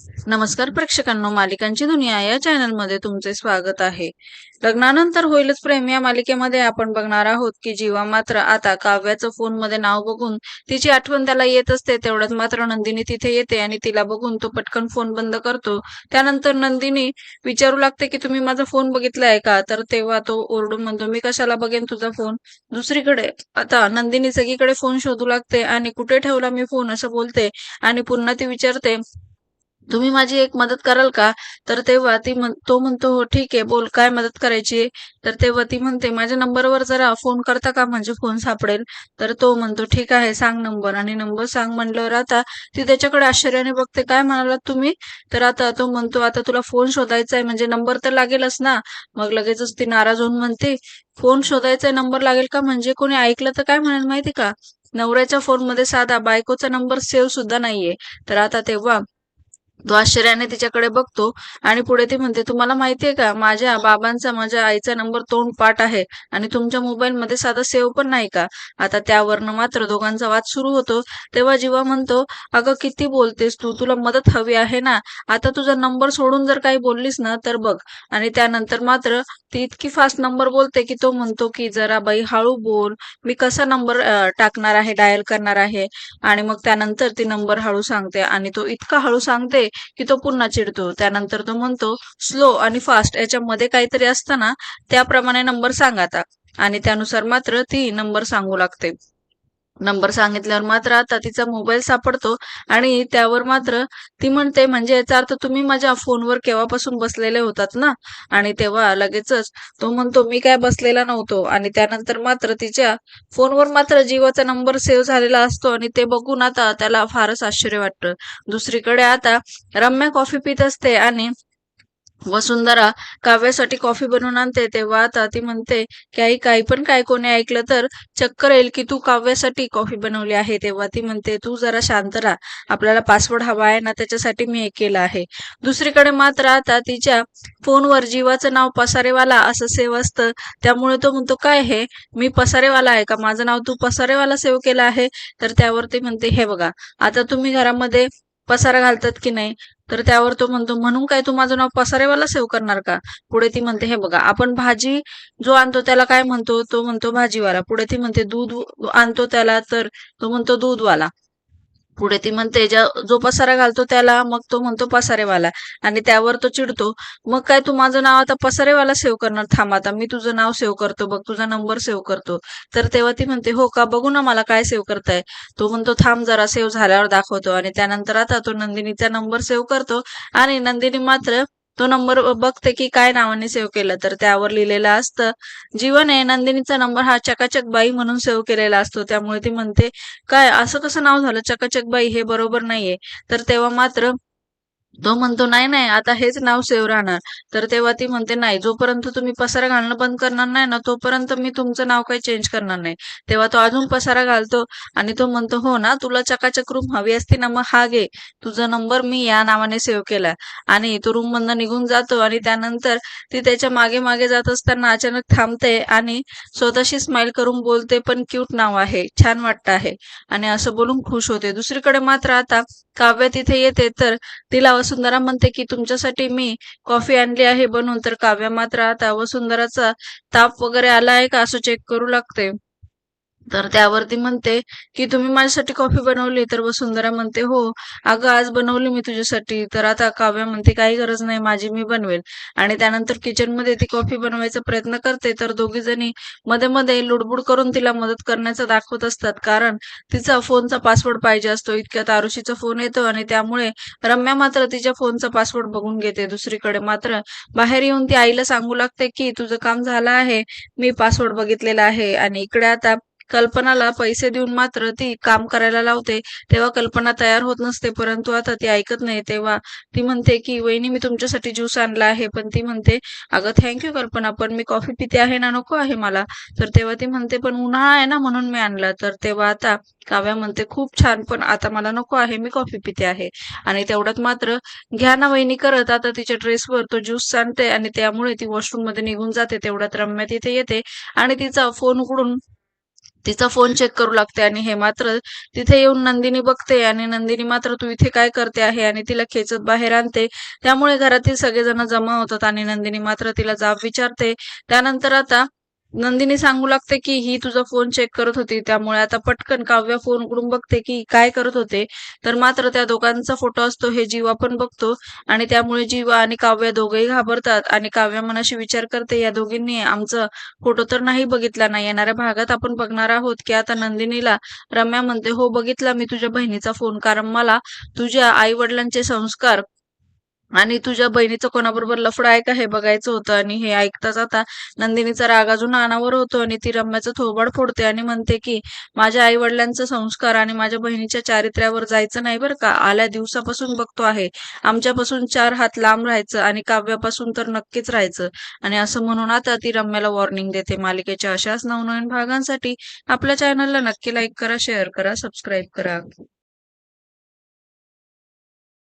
नमस्कार प्रेक्षकांनो मालिकांची दुनिया या चॅनलमध्ये तुमचे स्वागत आहे. लग्नानंतर होईलच प्रेम या मालिकेमध्ये आपण बघणार आहोत की जीवा मात्र आता काव्याचं फोनमध्ये नाव बघून तिची आठवण त्याला येत असते तेवढ्यात मात्र नंदिनी तिथे येते आणि तिला बघून तो पटकन फोन बंद करतो. त्यानंतर नंदिनी विचारू लागते की तुम्ही माझा फोन बघितलाय का? तर तेव्हा तो ओरडून म्हणतो मी कशाला बघेन तुझा फोन? दुसरीकडे आता नंदिनी सगळीकडे फोन शोधू लागते आणि कुठे ठेवला मी फोन? असं बोलते आणि पुन्हा ती विचारते तुम्ही माझी एक मदत कराल का? तर तेव्हा ती म्हण तो म्हणतो हो ठीक आहे बोल काय मदत करायची? तर तेव्हा ती म्हणते माझ्या नंबरवर जरा फोन करता का म्हणजे फोन सापडेल? तर तो म्हणतो ठीक आहे सांग नंबर. आणि नंबर सांग म्हणल्यावर आता ती त्याच्याकडे आश्चर्याने बघते काय म्हणालात तुम्ही? तर आता तो म्हणतो आता तुला फोन शोधायचा आहे म्हणजे नंबर तर लागेलच ना. मग लगेचच ती नाराज होऊन म्हणते फोन शोधायचा नंबर लागेल का? म्हणजे कोणी ऐकलं तर काय म्हणेल माहिती का? नवऱ्याच्या फोनमध्ये साधा बायकोचा नंबर सेव्ह सुद्धा नाहीये. तर आता तेव्हा तो आश्चर्याने तिच्याकडे बघतो आणि पुढे ती म्हणते तुम्हाला माहितीये का? माझ्या बाबांचा माझ्या आईचा नंबर तोंड पाठ आहे आणि तुमच्या मोबाईल मध्ये साधा सेव्ह पण नाही का? आता त्यावरनं मात्र दोघांचा वाद सुरू होतो. तेव्हा जीवा म्हणतो अगं किती बोलतेस तू? तुला मदत हवी आहे ना? आता तुझा नंबर सोडून जर काही बोललीस ना तर बघ. आणि त्यानंतर मात्र ती इतकी फास्ट नंबर बोलते की तो म्हणतो की जरा बाई हळू बोल. मी कसा नंबर टाकणार आहे डायल करणार आहे? आणि मग त्यानंतर ती नंबर हळू सांगते आणि तो इतका हळू सांगते की तो पुन्हा चिडतो. त्यानंतर तो म्हणतो स्लो आणि फास्ट याच्यामध्ये काहीतरी असताना त्याप्रमाणे नंबर सांग आता. आणि त्यानुसार मात्र ती नंबर सांगू लागते. नंबर सांगितल्यावर मात्र आता तिचा मोबाईल सापडतो आणि त्यावर मात्र ती म्हणते म्हणजे याचा अर्थ तुम्ही माझ्या फोनवर केव्हापासून बसलेले होतात ना? आणि तेव्हा लगेचच तो म्हणतो मी काय बसलेला नव्हतो. आणि त्यानंतर मात्र तिच्या फोनवर मात्र जीवाचा नंबर सेव्ह झालेला असतो आणि ते बघून आता त्याला फारच आश्चर्य वाटतं. दुसरीकडे आता रम्या कॉफी पित असते आणि वसुंधरा काव्यासाठी कॉफी बनवून आणते तेव्हा आता ती म्हणते की आई काही पण काय कोणी ऐकलं तर चक्कर येईल की तू काव्यासाठी कॉफी बनवली आहे. तेव्हा ती म्हणते तू जरा शांत राहा. आपल्याला पासवर्ड हवा आहे ना त्याच्यासाठी मी हे केलं आहे. दुसरीकडे मात्र आता तिच्या फोनवर जीवाचं नाव पसारेवाला असं सेव असतं. त्यामुळे तो म्हणतो काय हे? मी पसारेवाला आहे का? माझं नाव तू पसारेवाला सेव्ह केलं आहे? तर त्यावर ती म्हणते हे बघा आता तुम्ही घरामध्ये पसारा घालतात की नाही? तर त्यावर तो म्हणतो म्हणून काय तू माझं नाव पसारेवाला सेव्ह करणार का? पुढे ती म्हणते हे बघा आपण भाजी जो आणतो त्याला काय म्हणतो? तो म्हणतो भाजीवाला. पुढे ती म्हणते दूध आणतो त्याला तर तो म्हणतो दूधवाला. पुढे ती म्हणते ज्या जो पसारा घालतो त्याला मग तो म्हणतो पसारेवाला आणि त्यावर तो चिडतो. मग काय तू माझं नाव आता पसारेवाला सेव्ह करणार? थांब आता मी तुझं नाव सेव्ह करतो बघ तुझा नंबर सेव्ह करतो. तर तेव्हा ती म्हणते हो का बघू ना मला काय सेव्ह करताय. तो म्हणतो थांब जरा सेव्ह झाल्यावर दाखवतो. आणि त्यानंतर आता तो नंदिनीचा नंबर सेव्ह करतो आणि नंदिनी मात्र तो नंबर बघते की काय नावाने सेव्ह केलं. तर त्यावर लिहिलेलं असतं जीवन आहे नंदिनीचा नंबर हा चकाचक बाई म्हणून सेव्ह केलेला असतो. त्यामुळे ती म्हणते काय असं कसं नाव झालं? चकाचक बाई हे बरोबर नाहीये. तर तेव्हा मात्र तो म्हणतो नाही नाही आता हेच नाव सेव्ह राहणार. तर तेव्हा ती म्हणते नाही जोपर्यंत तुम्ही पसारा घालणं बंद करणार नाही ना तोपर्यंत मी तुमचं नाव काही चेंज करणार नाही. तेव्हा तो अजून पसारा घालतो आणि तो म्हणतो हो ना तुला चकाचक रूम हवी असती ना मग हा घे. तुझा नंबर मी या नावाने सेव्ह केला. आणि तो रूम मधनं निघून जातो आणि त्यानंतर ती त्याच्यामागे मागे जात असताना अचानक थांबते आणि स्वतःशी स्माइल करून बोलते पण क्यूट नाव आहे छान वाटतं आहे. आणि असं बोलून खुश होते. दुसरीकडे मात्र आता काव्य तिथे येते तर तिला वसुंधरा म्हणते की तुमच्यासाठी मी कॉफी आणली आहे बनवून तर काव्या मात्र आता वसुंधराचा ताप वगैरे आला आहे का असं चेक करू लागते. तर त्यावरती म्हणते की तुम्ही माझ्यासाठी कॉफी बनवली तर वसुंधरा म्हणते हो अगं आज बनवली मी तुझ्यासाठी तर आता काव्या म्हणते काही गरज नाही माझी मी बनवेल. आणि त्यानंतर किचनमध्ये ती कॉफी बनवायचा प्रयत्न करते तर दोघी जणी मध्ये मध्ये लुडबुड करून तिला मदत करण्याचं दाखवत असतात. कारण तिचा फोनचा पासवर्ड पाहिजे असतो इतक्यात आरुषीचा फोन येतो आणि त्यामुळे रम्या मात्र तिच्या फोनचा पासवर्ड बघून घेते. दुसरीकडे मात्र बाहेर येऊन ती आईला सांगू लागते की तुझं काम झालं आहे मी पासवर्ड बघितलेला आहे आणि इकडे आता कल्पनाला पैसे देऊन मात्र ती काम करायला लावते. तेव्हा कल्पना तयार होत नसते परंतु आता ती ऐकत नाही. तेव्हा ती म्हणते की वहिनी मी तुमच्यासाठी ज्यूस आणला आहे. पण ती म्हणते अगं थँक्यू कल्पना पण मी कॉफी पिते आहे ना नको आहे मला. तर तेव्हा ती म्हणते पण उन्हाळा आहे ना म्हणून मी आणला. तर तेव्हा आता काव्या म्हणते खूप छान पण आता मला नको आहे मी कॉफी पिते आहे. आणि तेवढ्यात मात्र घ्या ना वहिनी करत. आता तिच्या ड्रेसवर तो ज्यूस आणते आणि त्यामुळे ती वॉशरूममध्ये निघून जाते. तेवढ्यात रम्या तिथे येते आणि तिचा फोन उघडून तिचा फोन चेक करू लागते आणि हे मात्र तिथे येऊन नंदिनी बघते आणि नंदिनी मात्र तू इथे काय करते आहे आणि तिला खेचत बाहेर आणते. त्यामुळे घरातील सगळेजण जमा होतात आणि नंदिनी मात्र तिला जाब विचारते. त्यानंतर आता नंदिनी सांगू लागते की ही तुझा फोन चेक करत होती त्यामुळे आता पटकन काव्या फोन उघडून बघते की काय करत होते. तर मात्र त्या दोघांचा फोटो असतो हे जीवा पण बघतो आणि त्यामुळे जीवा आणि काव्या दोघेही घाबरतात आणि काव्या मनाशी विचार करते या दोघींनी आमचा फोटो तर नाही बघितला नाही येणाऱ्या भागात आपण बघणार आहोत की आता नंदिनीला रम्या म्हणते हो बघितला मी तुझ्या बहिणीचा फोन कारण मला तुझ्या आई वडिलांचे संस्कार आणि तुझ्या बहिणीचं कोणाबरोबर लफडं आहे का? हे बघायचं होतं आणि हे ऐकताच आता नंदिनीचा राग अजून अनावर होतो आणि ती रम्याचं थोबाड फोडते आणि म्हणते की माझ्या आई वडिलांचा संस्कार आणि माझ्या बहिणीच्या चारित्र्यावर जायचं नाही बरं का? आल्या दिवसापासून बघतो आहे. आमच्यापासून चार हात लांब राहायचं आणि काव्यापासून तर नक्कीच राहायचं. आणि असं म्हणून आता ती रम्याला वॉर्निंग देते. मालिकेच्या अशाच नवनवीन भागांसाठी आपल्या चॅनलला नक्की लाईक करा शेअर करा सबस्क्राईब करा.